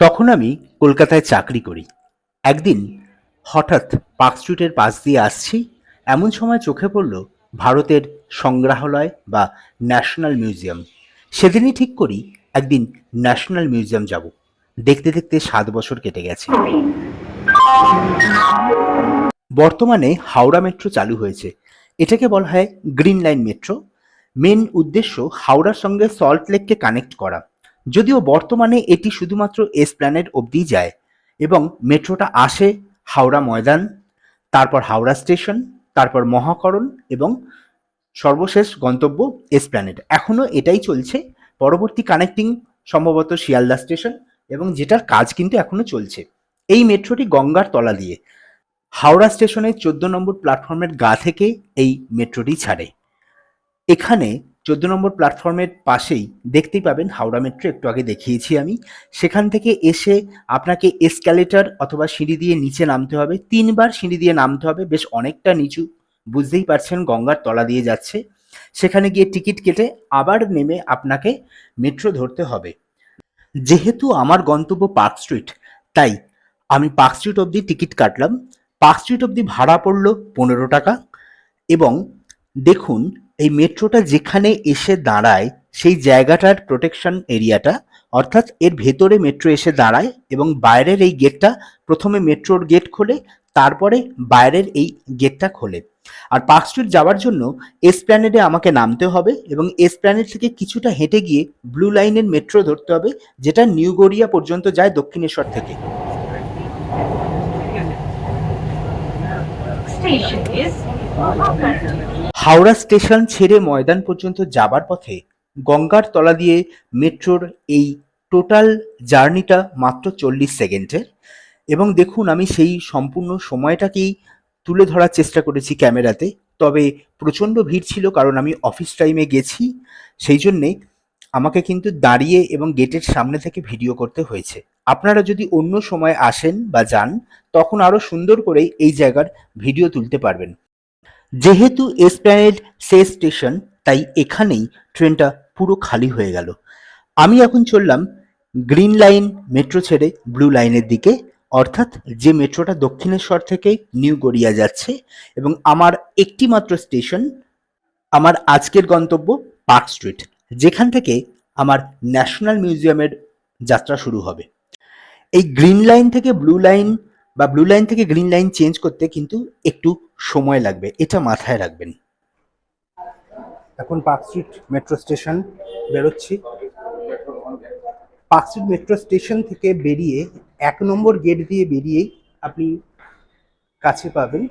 তখন আমি কলকাতায় চাকরি করি। একদিন হঠাৎ পার্ক স্ট্রিটের পাশ দিয়ে আসছি, এমন সময় চোখে পড়ল ভারতের সংগ্রহালয় বা ন্যাশনাল মিউজিয়াম। সেদিনই ঠিক করি একদিন ন্যাশনাল মিউজিয়াম যাব। দেখতে দেখতে সাত বছর কেটে গেছে। বর্তমানে হাওড়া মেট্রো চালু হয়েছে। এটাকে বলা হয় গ্রিন লাইন মেট্রো। মেন উদ্দেশ্য হাওড়ার সঙ্গে সল্ট লেককে কানেক্ট করা। যদিও বর্তমানে এটি শুধুমাত্র এসপ্ল্যানেড অবধি যায় এবং মেট্রোটা আসে হাওড়া ময়দান, তারপর হাওড়া স্টেশন, তারপর মহাকরণ এবং সর্বশেষ গন্তব্য এসপ্ল্যানেড এখনও এটাই চলছে। পরবর্তী কানেক্টিং সম্ভবত শিয়ালদা স্টেশন এবং যেটার কাজ কিন্তু এখনও চলছে। এই মেট্রোটি গঙ্গার তলা দিয়ে। হাওড়া স্টেশনের চোদ্দ নম্বর প্ল্যাটফর্মের গা থেকে এই মেট্রোটি ছাড়ে। এখানে চোদ্দ নম্বর প্ল্যাটফর্মের পাশেই দেখতেই পাবেন হাওড়া মেট্রো একটু আগে দেখিয়েছি আমি। সেখান থেকে এসে আপনাকে এসক্যালেটর অথবা সিঁড়ি দিয়ে নিচে নামতে হবে। তিনবার সিঁড়ি দিয়ে নামতে হবে, বেশ অনেকটা নিচু। বুঝতেই পারছেন গঙ্গার তলা দিয়ে যাচ্ছে। সেখানে গিয়ে টিকিট কেটে আবার নেমে আপনাকে মেট্রো ধরতে হবে। যেহেতু আমার গন্তব্য পার্ক স্ট্রিট, তাই আমি পার্ক স্ট্রিট অবধি টিকিট কাটলাম। পার্ক স্ট্রিট অবধি ভাড়া পড়ল পনেরো টাকা এবং দেখুন এই মেট্রোটা যেখানে এসে দাঁড়ায়, সেই জায়গাটার প্রোটেকশন এরিয়াটা অর্থাৎ এর ভেতরে মেট্রো এসে দাঁড়ায় এবং বাইরের এই গেটটা প্রথমে মেট্রোর গেট খোলে, তারপরে বাইরের এই গেটটা খোলে আর পার্ক স্ট্রিট যাওয়ার জন্য এসপ্ল্যানেডে আমাকে নামতে হবে এবং এসপ্ল্যানেড থেকে কিছুটা হেঁটে গিয়ে ব্লু লাইনের মেট্রো ধরতে হবে, যেটা নিউ গড়িয়া পর্যন্ত যায় দক্ষিণেশ্বর থেকে. হাওড়া স্টেশন ছেড়ে ময়দান পর্যন্ত যাবার পথে গঙ্গার তলা দিয়ে মেট্রোর এই টোটাল জার্নিটা মাত্র চল্লিশ সেকেন্ডের। এবং দেখুন, আমি সেই সম্পূর্ণ সময়টাকেই তুলে ধরার চেষ্টা করেছি ক্যামেরাতে। তবে প্রচণ্ড ভিড় ছিল কারণ আমি অফিস টাইমে গেছি। সেই জন্যে আমাকে কিন্তু দাঁড়িয়ে এবং গেটের সামনে থেকে ভিডিও করতে হয়েছে। আপনারা যদি অন্য সময় আসেন বা যান, তখন আরও সুন্দর করে এই জায়গার ভিডিও তুলতে পারবেন। যেহেতু এসপ্ল্যানেড শেষ স্টেশন তাই এখানেই ট্রেনটা পুরো খালি হয়ে গেল। আমি এখন চললাম গ্রিন লাইন মেট্রো ছেড়ে ব্লু লাইনের দিকে, অর্থাৎ যে মেট্রোটা দক্ষিণেশ্বর থেকে নিউ গড়িয়া যাচ্ছে এবং আমার একটি মাত্র স্টেশন আমার আজকের গন্তব্য পার্ক স্ট্রিট যেখান থেকে আমার ন্যাশনাল মিউজিয়ামের যাত্রা শুরু হবে। এই গ্রিন লাইন থেকে ব্লু লাইন বা ব্লু লাইন থেকে গ্রিন লাইন চেঞ্জ করতে কিন্তু একটু সময় লাগবে, এটা মাথায় রাখবেন। এখন পার্ক স্ট্রিট মেট্রো স্টেশন বেরোচ্ছি। পার্ক স্ট্রিট মেট্রো স্টেশন থেকে বেরিয়ে এক নম্বর গেট দিয়ে বেরিয়েই আপনি কাছে পাবেন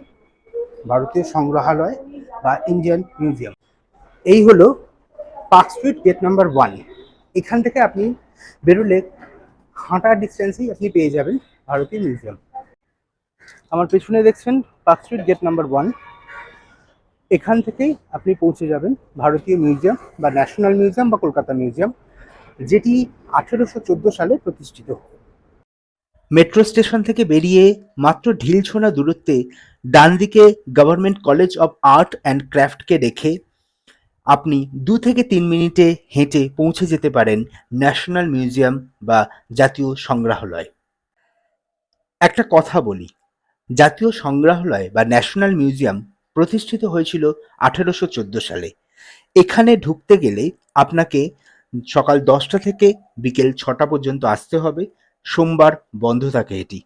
ভারতীয় সংগ্রহালয় বা ইন্ডিয়ান মিউজিয়াম এই হলো park street gate number one এখান থেকে আপনি বেরোলে হাঁটার ডিস্টেন্সেই আপনি পেয়ে যাবেন ভারতীয় মিউজিয়াম আমার পেছনে দেখছেন park street gate number one. এখান থেকেই আপনি পৌঁছে যাবেন ভারতীয় মিউজিয়াম বা ন্যাশনাল মিউজিয়াম বা কলকাতা মিউজিয়াম, যেটি আঠেরোশো চোদ্দ সালে প্রতিষ্ঠিত। মেট্রো স্টেশন থেকে বেরিয়ে মাত্র ঢিলছোনা দূরত্বে ডান দিকে government college of art and ক্রাফটকে রেখে আপনি দু থেকে তিন মিনিটে হেঁটে পৌঁছে যেতে পারেন ন্যাশনাল মিউজিয়াম বা জাতীয় সংগ্রহালয়। একটা কথা বলি জাতীয় সংগ্রহালয় বা ন্যাশনাল মিউজিয়াম প্রতিষ্ঠিত হয়েছিল আঠেরোশো চোদ্দ সালে। এখানে ঢুকতে গেলে আপনাকে সকাল দশটা থেকে বিকেল ছটা পর্যন্ত আসতে হবে। সোমবার বন্ধ থাকে এটি।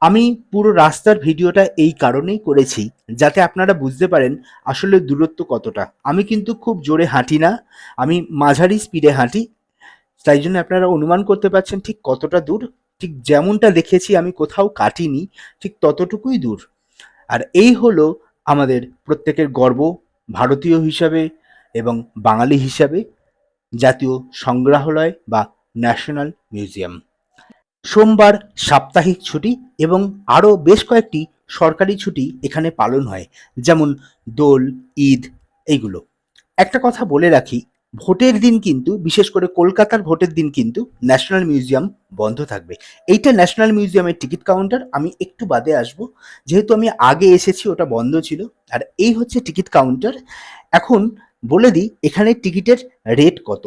আমি পুরো রাস্তার ভিডিওটা এই কারণেই করেছি যাতে আপনারা বুঝতে পারেন আসলে দূরত্ব কতটা। আমি কিন্তু খুব জোরে হাঁটি না, আমি মাঝারি স্পিডে হাঁটি, তাই জন্য আপনারা অনুমান করতে পারছেন ঠিক কতটা দূর। ঠিক যেমনটা দেখেছি আমি কোথাও কাটিনি, ঠিক ততটুকুই দূর। আর এই হলো আমাদের প্রত্যেকের গর্ব, ভারতীয় হিসাবে এবং বাঙালি হিসাবে জাতীয় সংগ্রহালয় বা ন্যাশনাল মিউজিয়াম। সোমবার সাপ্তাহিক ছুটি এবং আরও বেশ কয়েকটি সরকারি ছুটি এখানে পালন হয়, যেমন দোল, ঈদ, এইগুলো। একটা কথা বলে রাখি ভোটের দিন কিন্তু, বিশেষ করে কলকাতার ভোটের দিন কিন্তু ন্যাশনাল মিউজিয়াম বন্ধ থাকবে। এইটা ন্যাশনাল মিউজিয়ামের টিকিট কাউন্টার আমি একটু বাদে আসব। যেহেতু আমি আগে এসেছি, ওটা বন্ধ ছিল। আর এই হচ্ছে টিকিট কাউন্টার এখন বলে দিই, এখানে টিকিটের রেট কত?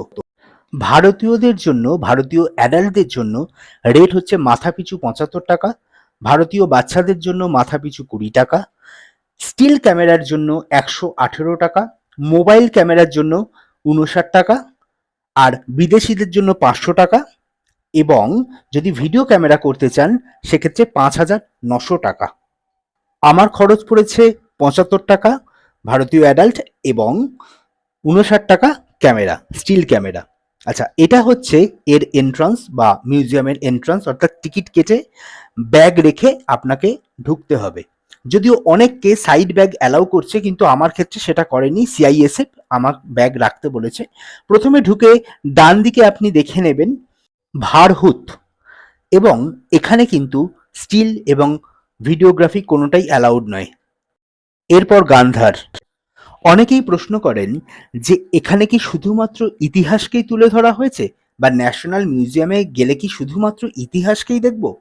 ভারতীয়দের জন্য, ভারতীয় অ্যাডাল্টদের জন্য রেট হচ্ছে মাথাপিছু পঁচাত্তর টাকা, ভারতীয় বাচ্চাদের জন্য মাথাপিছু কুড়ি টাকা স্টিল ক্যামেরার জন্য একশো আঠেরো টাকা মোবাইল ক্যামেরার জন্য উনষাট টাকা আর বিদেশিদের জন্য পাঁচশো টাকা এবং যদি ভিডিও ক্যামেরা করতে চান, সেক্ষেত্রে পাঁচ হাজার নশো টাকা। আমার খরচ পড়েছে পঁচাত্তর টাকা ভারতীয় অ্যাডাল্ট এবং উনষাট টাকা ক্যামেরা, স্টিল ক্যামেরা। আচ্ছা এটা হচ্ছে এর এন্ট্রান্স বা মিউজিয়ামের এন্ট্রান্স অর্থাৎ টিকিট কেটে ব্যাগ রেখে আপনাকে ঢুকতে হবে। যদিও অনেককে সাইড ব্যাগ অ্যালাউ করছে, কিন্তু আমার ক্ষেত্রে সেটা করেনি। সিআইএসএফ আমার ব্যাগ রাখতে বলেছে। প্রথমে ঢুকে ডান দিকে আপনি দেখে নেবেন, ভারহুত। এবং এখানে কিন্তু স্টিল এবং ভিডিওগ্রাফি কোনোটাই অ্যালাউড নয়। এরপর গান্ধার। অনেকেই প্রশ্ন করেন যে, এখানে কি শুধুমাত্র ইতিহাসকেই তুলে ধরা হয়েছে? বা ন্যাশনাল মিউজিয়ামে গেলে কি শুধুমাত্র ইতিহাসকেই দেখব?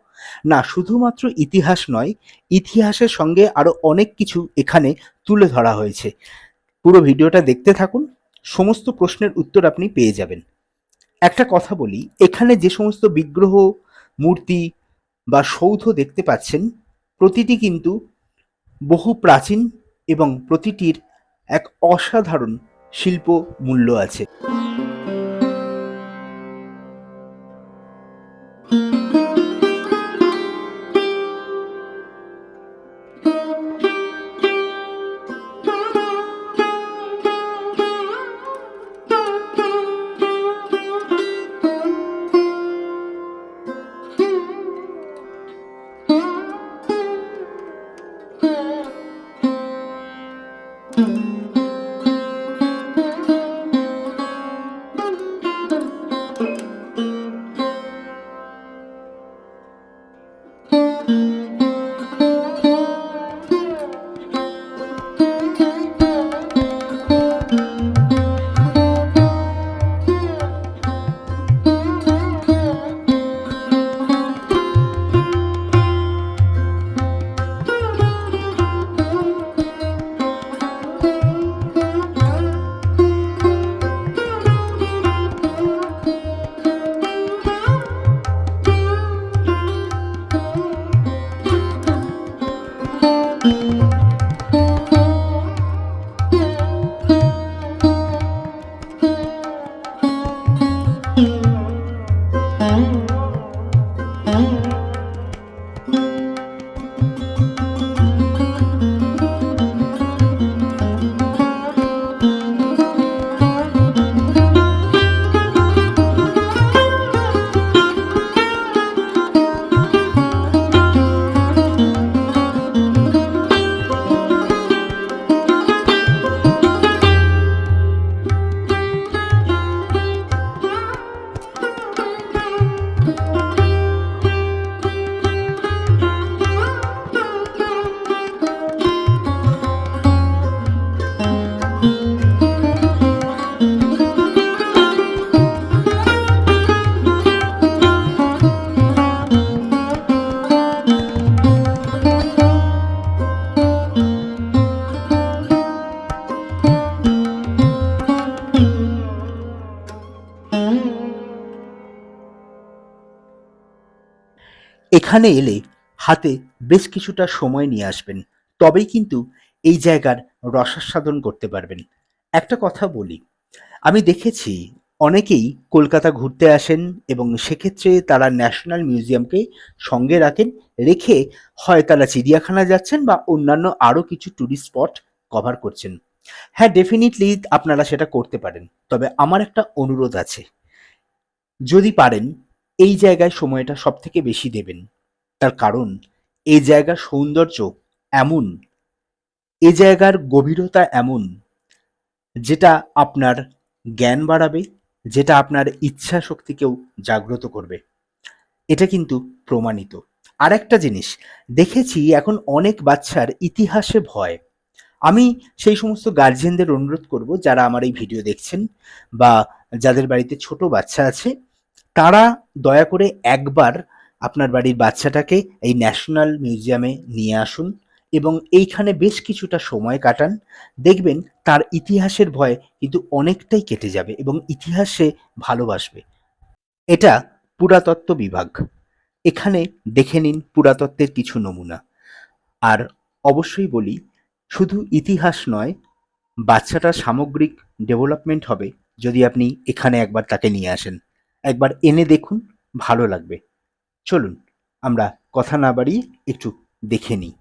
না, শুধুমাত্র ইতিহাস নয়, ইতিহাসের সঙ্গে আরও অনেক কিছু এখানে তুলে ধরা হয়েছে। পুরো ভিডিওটা দেখতে থাকুন, সমস্ত প্রশ্নের উত্তর আপনি পেয়ে যাবেন। একটা কথা বলি, এখানে যে সমস্ত বিগ্রহ, মূর্তি বা সৌধ দেখতে পাচ্ছেন, প্রতিটি কিন্তু বহু প্রাচীন এবং প্রতিটির এক অসাধারণ শিল্প মূল্য আছে। এখানে এলে হাতে বেশ কিছুটা সময় নিয়ে আসবেন। তবেই কিন্তু এই জায়গার রসাস্বাদন করতে পারবেন। একটা কথা বলি, আমি দেখেছি অনেকেই কলকাতা ঘুরতে আসেন এবং সেক্ষেত্রে তারা ন্যাশনাল মিউজিয়ামকে সঙ্গে রাখেন, রেখে হয় তারা চিড়িয়াখানা যাচ্ছেন বা অন্যান্য আরও কিছু ট্যুরিস্ট স্পট কভার করছেন। হ্যাঁ ডেফিনেটলি আপনারা সেটা করতে পারেন। তবে আমার একটা অনুরোধ আছে। যদি পারেন, এই জায়গায় সময়টা সব থেকে বেশি দেবেন। তার কারণ এই জায়গার সৌন্দর্য এমন, এ জায়গার গভীরতা এমন, যেটা আপনার জ্ঞান বাড়াবে, যেটা আপনার ইচ্ছা শক্তিকেও জাগ্রত করবে। এটা কিন্তু প্রমাণিত। আর একটা জিনিস, দেখেছি এখন অনেক বাচ্চার ইতিহাসে ভয়। আমি সেই সমস্ত গার্জিয়ানদের অনুরোধ করব, যারা আমার এই ভিডিও দেখছেন বা যাদের বাড়িতে ছোট বাচ্চা আছে, তারা দয়া করে একবার আপনার বাড়ির বাচ্চাটাকে এই ন্যাশনাল মিউজিয়ামে নিয়ে আসুন এবং এইখানে বেশ কিছুটা সময় কাটান। দেখবেন তার ইতিহাসের ভয় কিন্তু অনেকটাই কেটে যাবে এবং ইতিহাসে ভালোবাসবে। এটা পুরাতত্ত্ব বিভাগ। এখানে দেখে নিন পুরাতত্ত্বের কিছু নমুনা। আর অবশ্যই বলি, শুধু ইতিহাস নয়, বাচ্চাটার সামগ্রিক ডেভেলপমেন্ট হবে যদি আপনি এখানে একবার তাকে নিয়ে আসেন। একবার এনে দেখুন, ভালো লাগবে। চলুন আমরা কথা না বাড়িয়ে একটু দেখে নিই।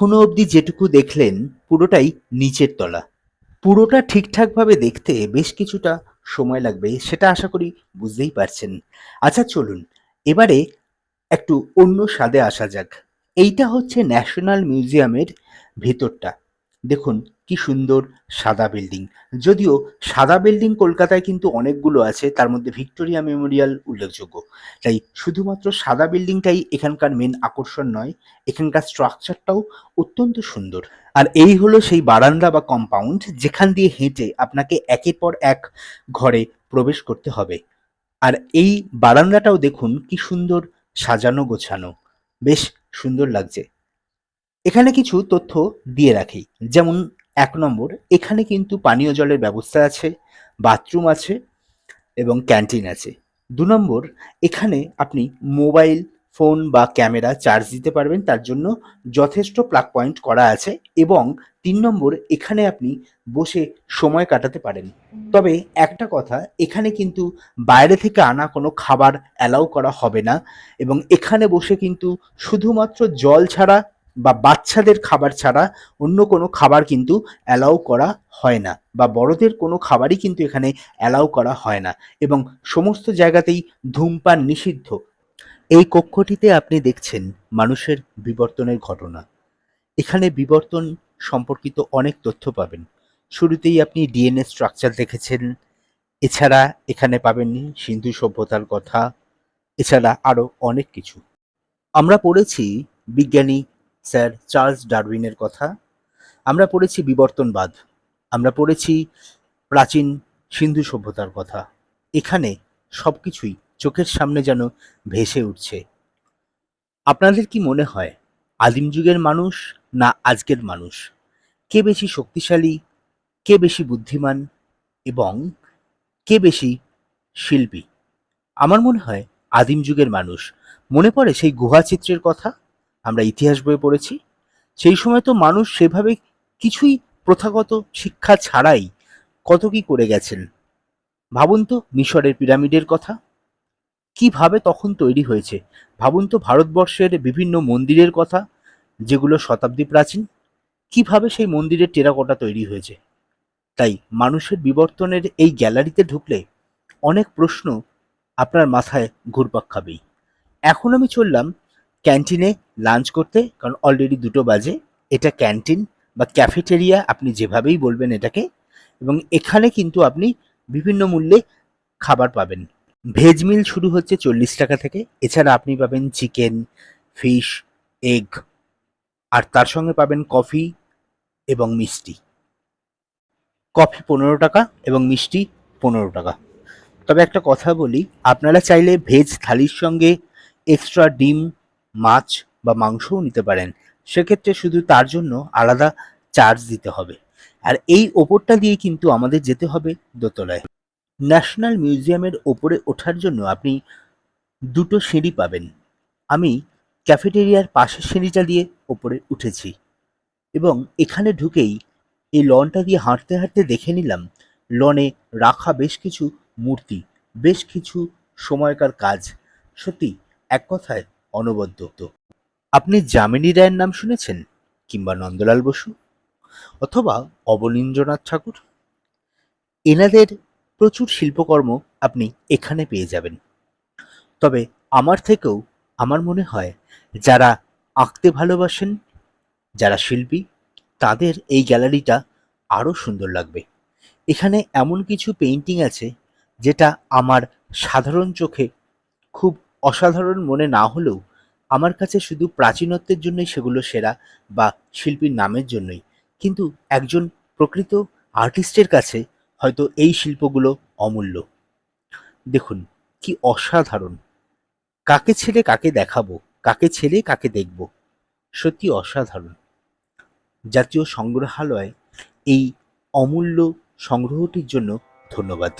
এখনও অবধি যেটুকু দেখলেন, পুরোটাই নিচের তলা। পুরোটা ঠিকঠাকভাবে দেখতে বেশ কিছুটা সময় লাগবে, সেটা আশা করি বুঝতেই পারছেন। আচ্ছা চলুন। এবারে একটু অন্য স্বাদে আসা যাক। এইটা হচ্ছে ন্যাশনাল মিউজিয়ামের ভেতরটা। দেখুন কি সুন্দর সাদা বিল্ডিং। যদিও সাদা বিল্ডিং কলকাতায় কিন্তু অনেকগুলো আছে, তার মধ্যে ভিক্টোরিয়া মেমোরিয়াল উল্লেখযোগ্য। তাই শুধুমাত্র সাদা বিল্ডিংটাই এখানকার মেন আকর্ষণ নয়, এখানকার স্ট্রাকচারটাও অত্যন্ত সুন্দর। আর এই হলো সেই বারান্দা বা কম্পাউন্ড যেখান দিয়ে হেঁটে আপনাকে একের পর এক ঘরে প্রবেশ করতে হবে। আর এই বারান্দাটাও দেখুন, কি সুন্দর সাজানো গোছানো। বেশ সুন্দর লাগছে। এখানে কিছু তথ্য দিয়ে রাখি। যেমন এক নম্বর, এখানে কিন্তু পানীয় জলের ব্যবস্থা আছে, বাথরুম আছে এবং ক্যান্টিন আছে। দু নম্বর, এখানে আপনি মোবাইল, ফোন বা ক্যামেরা চার্জ দিতে পারবেন, তার জন্য যথেষ্ট প্লাগ পয়েন্ট করা আছে এবং তিন নম্বর, এখানে আপনি বসে সময় কাটাতে পারেন। তবে একটা কথা, এখানে কিন্তু বাইরে থেকে আনা কোনো খাবার অ্যালাউ করা হবে না এবং এখানে বসে কিন্তু শুধুমাত্র জল ছাড়া বা বাচ্চাদের খাবার ছাড়া অন্য কোনো খাবার কিন্তু অ্যালাউ করা হয় না বা বড়দের কোনো খাবারই কিন্তু এখানে অ্যালাউ করা হয় না এবং সমস্ত জায়গাতেই ধূমপান নিষিদ্ধ। এই কক্ষটিতে আপনি দেখছেন মানুষের বিবর্তনের ঘটনা। এখানে বিবর্তন সম্পর্কিত অনেক তথ্য পাবেন। শুরুতেই আপনি ডিএনএ স্ট্রাকচার দেখেছেন। এছাড়া এখানে পাবেন সিন্ধু সভ্যতার কথা। এছাড়া আরও অনেক কিছু। আমরা পড়েছি বিজ্ঞানী স্যার চার্লস ডারউইনের কথা। আমরা পড়েছি বিবর্তনবাদ। আমরা পড়েছি প্রাচীন সিন্ধু সভ্যতার কথা। এখানে সব কিছুই চোখের সামনে যেন ভেসে উঠছে। আপনাদের কি মনে হয়, আদিম যুগের মানুষ না আজকের মানুষ? কে বেশি শক্তিশালী, কে বেশি বুদ্ধিমান এবং কে বেশি শিল্পী? আমার মনে হয় আদিম যুগের মানুষ। মনে পড়ে সেই গুহা চিত্রের কথা? আমরা ইতিহাস বইয়ে পড়েছি। সেই সময় তো মানুষ সেভাবে কিছুই প্রথাগত শিক্ষা ছাড়াই কত কি করে গেছেন। ভাবুন তো মিশরের পিরামিডের কথা। কীভাবে তখন তৈরি হয়েছে? ভাবুন তো ভারতবর্ষের বিভিন্ন মন্দিরের কথা, যেগুলো শতাব্দী প্রাচীন। কীভাবে সেই মন্দিরের টেরাকোটা তৈরি হয়েছে? তাই মানুষের বিবর্তনের এই গ্যালারিতে ঢুকলে অনেক প্রশ্ন আপনার মাথায় ঘুরপাক খাবেই। এখন আমি চললাম ক্যান্টিনে লাঞ্চ করতে, কারণ অলরেডি দুটো বাজে, এটা ক্যান্টিন বা ক্যাফেটেরিয়া আপনি যেভাবেই বলবেন এটাকে, এবং এখানে কিন্তু আপনি বিভিন্ন মূল্যে খাবার পাবেন। ভেজ মিল শুরু হচ্ছে চল্লিশ টাকা থেকে, এছাড়া আপনি পাবেন চিকেন, ফিশ, এগ, আর তার সঙ্গে পাবেন কফি এবং মিষ্টি। কফি পনেরো টাকা এবং মিষ্টি পনেরো টাকা। তবে একটা কথা বলি, আপনারা চাইলে ভেজ থালির সঙ্গে এক্সট্রা ডিম মাছ বা মাংসও নিতে পারেন। সেক্ষেত্রে শুধু তার জন্য আলাদা চার্জ দিতে হবে। আর এই ওপরটা দিয়ে কিন্তু আমাদের যেতে হবে দোতলায়। ন্যাশনাল মিউজিয়ামের ওপরে ওঠার জন্য আপনি দুটো সিঁড়ি পাবেন। আমি ক্যাফেটেরিয়ার পাশের সিঁড়িটা দিয়ে ওপরে উঠেছি। এবং এখানে ঢুকেই এই লনটা দিয়ে হাঁটতে হাঁটতে দেখে নিলাম লনে রাখা বেশ কিছু মূর্তি, বেশ কিছু সময়কার কাজ। সত্যি, এক কথায় অনবদ্য। আপনি যামিনী রায়ের নাম শুনেছেন কিংবা নন্দলাল বসু অথবা অবনীন্দ্রনাথ ঠাকুর? এনাদের প্রচুর শিল্পকর্ম আপনি এখানে পেয়ে যাবেন। তবে আমার থেকেও আমার মনে হয় যারা আঁকতে ভালোবাসেন, যারা শিল্পী, তাদের এই গ্যালারিটা আরও সুন্দর লাগবে। এখানে এমন কিছু পেইন্টিং আছে যেটা আমার সাধারণ চোখে খুব অসাধারণ মনে না হলেও আমার কাছে শুধু প্রাচীনত্বের জন্যই সেগুলো সেরা বা শিল্পীর নামের জন্যই। কিন্তু একজন প্রকৃত আর্টিস্টের কাছে হয়তো এই শিল্পগুলো অমূল্য। দেখুন, কি অসাধারণ। কাকে ছেড়ে কাকে দেখাবো, কাকে ছেড়ে কাকে দেখব? সত্যি অসাধারণ। জাতীয় সংগ্রহালয় এই অমূল্য সংগ্রহটির জন্য ধন্যবাদ।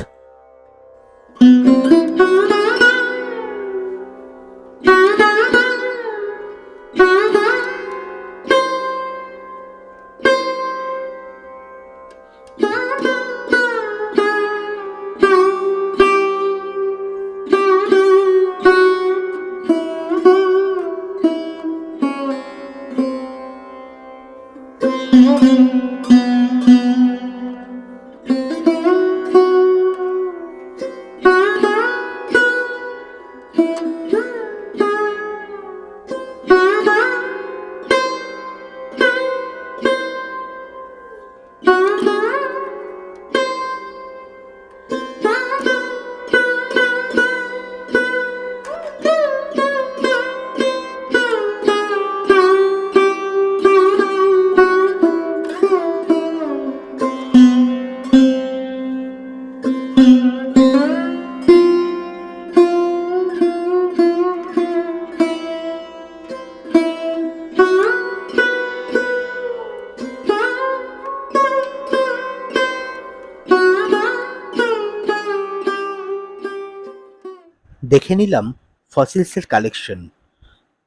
দেখে নিলাম ফসিলসের কালেকশন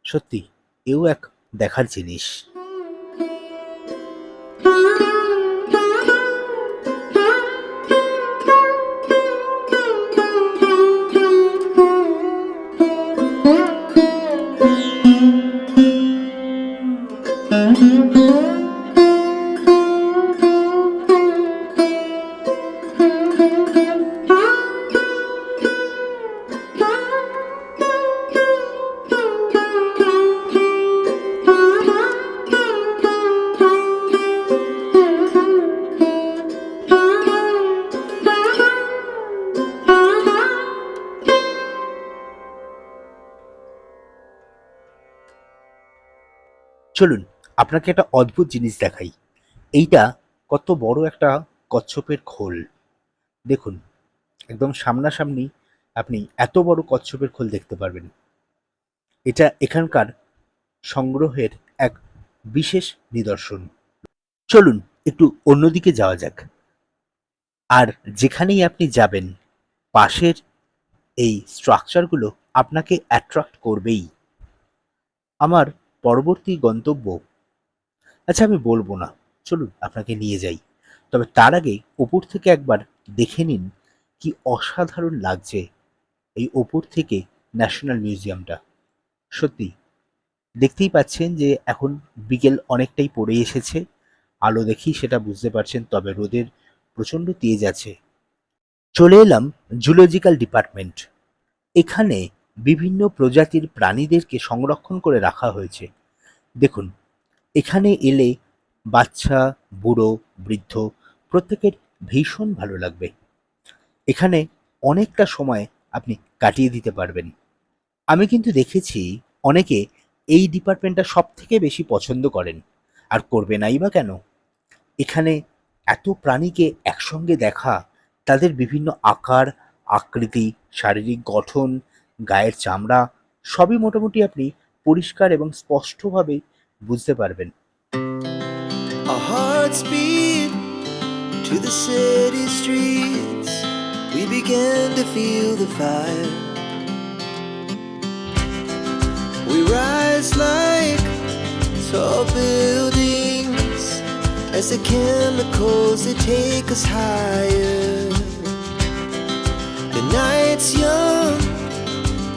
সত্যি এও এক দেখার জিনিস। চলুন, আপনাকে একটা অদ্ভুত জিনিস দেখাই। এইটা কত বড় একটা কচ্ছপের খোল। দেখুন, একদম সামনাসামনি আপনি এত বড় কচ্ছপের খোল দেখতে পারবেন। এটা এখানকার সংগ্রহের এক বিশেষ নিদর্শন। চলুন, একটু অন্যদিকে যাওয়া যাক। আর যেখানেই আপনি যাবেন, পাশের এই স্ট্রাকচারগুলো আপনাকে অ্যাট্রাক্ট করবেই। আমার পরবর্তী গন্তব্য? আচ্ছা আমি বলব না। চলুন, আপনাকে নিয়ে যাই। তবে তার আগে ওপর থেকে একবার দেখে নিন কি অসাধারণ লাগছে এই ওপর থেকে ন্যাশনাল মিউজিয়ামটা। সত্যি, দেখতেই পাচ্ছেন যে এখন বিকেল অনেকটাই পড়ে এসেছে। আলো দেখি সেটা বুঝতে পারছেন, তবে রোদের প্রচণ্ড তেজ আছে। চলে এলাম জুলজিক্যাল ডিপার্টমেন্ট। এখানে বিভিন্ন প্রজাতির প্রাণীদেরকে সংরক্ষণ করে রাখা হয়েছে। দেখুন, এখানে এলে বাচ্চা, বুড়ো, বৃদ্ধ প্রত্যেকের ভীষণ ভালো লাগবে। এখানে অনেকটা সময় আপনি কাটিয়ে দিতে পারবেন। আমি কিন্তু দেখেছি অনেকে এই ডিপার্টমেন্টটা সব থেকে বেশি পছন্দ করেন। আর করবে নাই বা কেন? এখানে এত প্রাণীকে একসঙ্গে দেখা, তাদের বিভিন্ন আকার, আকৃতি, শারীরিক গঠন গায়ের চামড়া সবই মোটামুটি আপনি পরিষ্কার এবং স্পষ্টভাবে বুঝতে পারবেন. We rise like tall buildings as the chemicals they take us higher. The night's young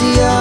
easier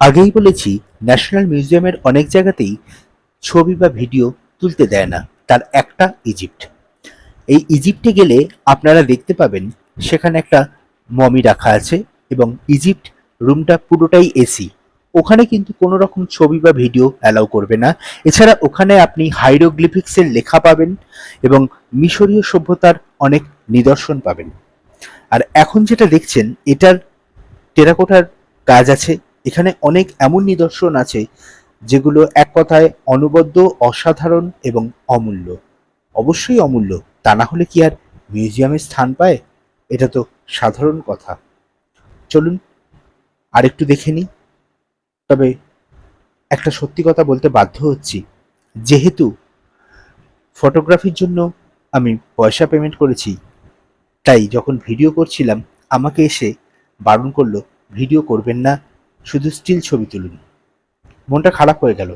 আগেই বলেছি ন্যাশনাল মিউজিয়ামের অনেক জায়গাতেই ছবি বা ভিডিও তুলতে দেয় না, তার একটা ইজিপ্ট এই ইজিপ্টে গেলে আপনারা দেখতে পাবেন, সেখানে একটা মমি রাখা আছে এবং ইজিপ্ট রুমটা পুরোটাই এসি ওখানে কিন্তু কোনো রকম ছবি বা ভিডিও অ্যালাউ করবে না। এছাড়া ওখানে আপনি হাইরোগ্লিফিক্সের লেখা পাবেন এবং মিশরীয় সভ্যতার অনেক নিদর্শন পাবেন। আর এখন যেটা দেখছেন, এটার টেরাকোটার কাজ আছে এখানে অনেক এমন নিদর্শন আছে যেগুলো এক কথায় অনবদ্য, অসাধারণ এবং অমূল্য। অবশ্যই অমূল্য, তা না হলে কি আর মিউজিয়ামে স্থান পায়? এটা তো সাধারণ কথা। চলুন, আরেকটু দেখে নিই। তবে একটা সত্যি কথা বলতে বাধ্য হচ্ছি। যেহেতু ফটোগ্রাফির জন্য আমি পয়সা পেমেন্ট করেছি, তাই যখন ভিডিও করছিলাম, আমাকে এসে বারণ করল, ভিডিও করবেন না শুধু স্টিল ছবি তুলুন। মনটা খারাপ হয়ে গেল,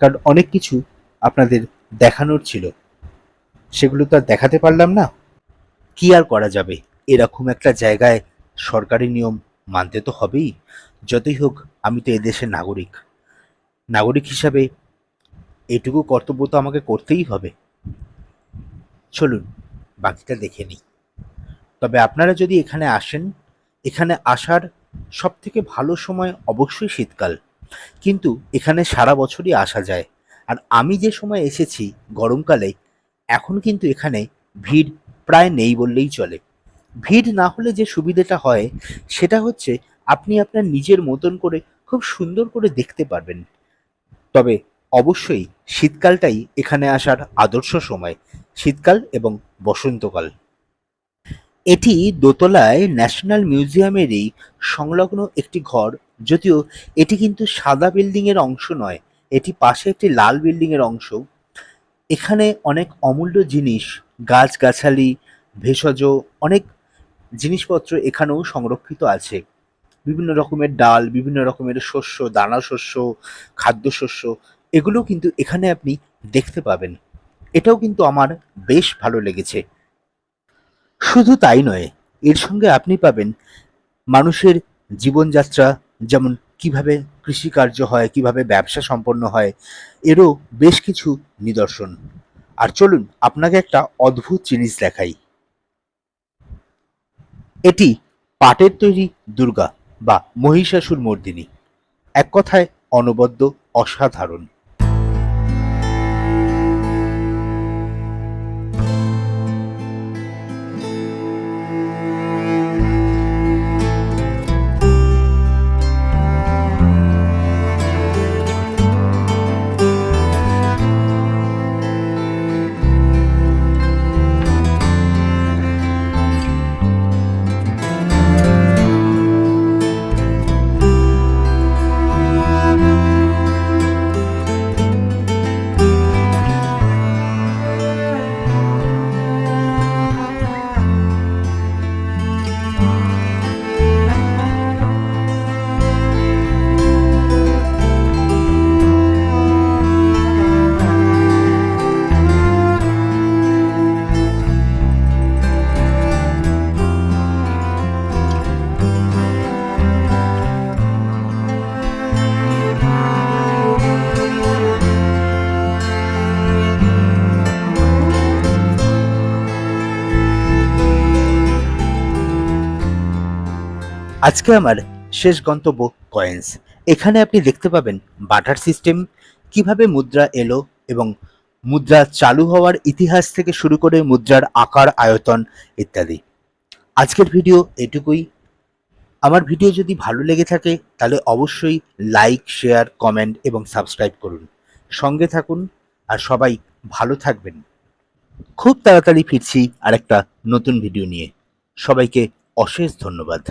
কারণ অনেক কিছু আপনাদের দেখানোর ছিল। সেগুলো তো আর দেখাতে পারলাম না। কি আর করা যাবে? এরকম একটা জায়গায় সরকারি নিয়ম মানতে তো হবেই। যতই হোক, আমি তো এদেশের নাগরিক। নাগরিক হিসাবে এটুকু কর্তব্য তো আমাকে করতেই হবে। চলুন, বাকিটা দেখে নিই। তবে আপনারা যদি এখানে আসেন, এখানে আসার সব থেকে ভালো সময় অবশ্যই শীতকাল। কিন্তু এখানে সারা বছরই আসা যায়। আর আমি যে সময় এসেছি গরমকালে, এখন কিন্তু এখানে ভিড় প্রায় নেই বললেই চলে। ভিড় না হলে যে সুবিধাটা হয়, সেটা হচ্ছে আপনি আপনার নিজের মতন করে খুব সুন্দর করে দেখতে পারবেন। তবে অবশ্যই শীতকালটাই এখানে আসার আদর্শ সময়। শীতকাল এবং বসন্তকাল। এটি দোতলায় ন্যাশনাল মিউজিয়ামেরই সংলগ্ন একটি ঘর, যদিও এটি কিন্তু সাদা বিল্ডিং এর অংশ নয়, এটি পাশে একটি লাল বিল্ডিং এর অংশ। এখানে অনেক অমূল্য জিনিস, গাছগাছালি, ভেষজ, অনেক জিনিসপত্র এখানেও সংরক্ষিত আছে। বিভিন্ন রকমের ডাল, বিভিন্ন রকমের শস্য, দানা শস্য খাদ্যশস্য এগুলো কিন্তু এখানে আপনি দেখতে পাবেন। এটাও কিন্তু আমার বেশ ভালো লেগেছে। শুধু তাই নয়, এর সঙ্গে আপনি পাবেন মানুষের জীবনযাত্রা, যেমন কীভাবে কৃষিকার্য হয়, কীভাবে ব্যবসা সম্পন্ন হয়, এরও বেশ কিছু নিদর্শন। আর চলুন, আপনাকে একটা অদ্ভুত জিনিস দেখাই। এটি পাটের তৈরি দুর্গা বা মহিষাসুর মর্দিনী। এক কথায় অনবদ্য, অসাধারণ। আজকে আমার শেষ গন্তব্য কয়েন্স এখানে আপনি দেখতে পাবেন বাটার সিস্টেম কীভাবে মুদ্রা এলো এবং মুদ্রা চালু হওয়ার ইতিহাস থেকে শুরু করে মুদ্রার আকার, আয়তন ইত্যাদি। আজকের ভিডিও এটুকুই। আমার ভিডিও যদি ভালো লেগে থাকে, তাহলে অবশ্যই লাইক শেয়ার কমেন্ট এবং সাবস্ক্রাইব করুন। সঙ্গে থাকুন আর সবাই ভালো থাকবেন। খুব তাড়াতাড়ি ফিরছি আরেকটা নতুন ভিডিও নিয়ে। সবাইকে অশেষ ধন্যবাদ।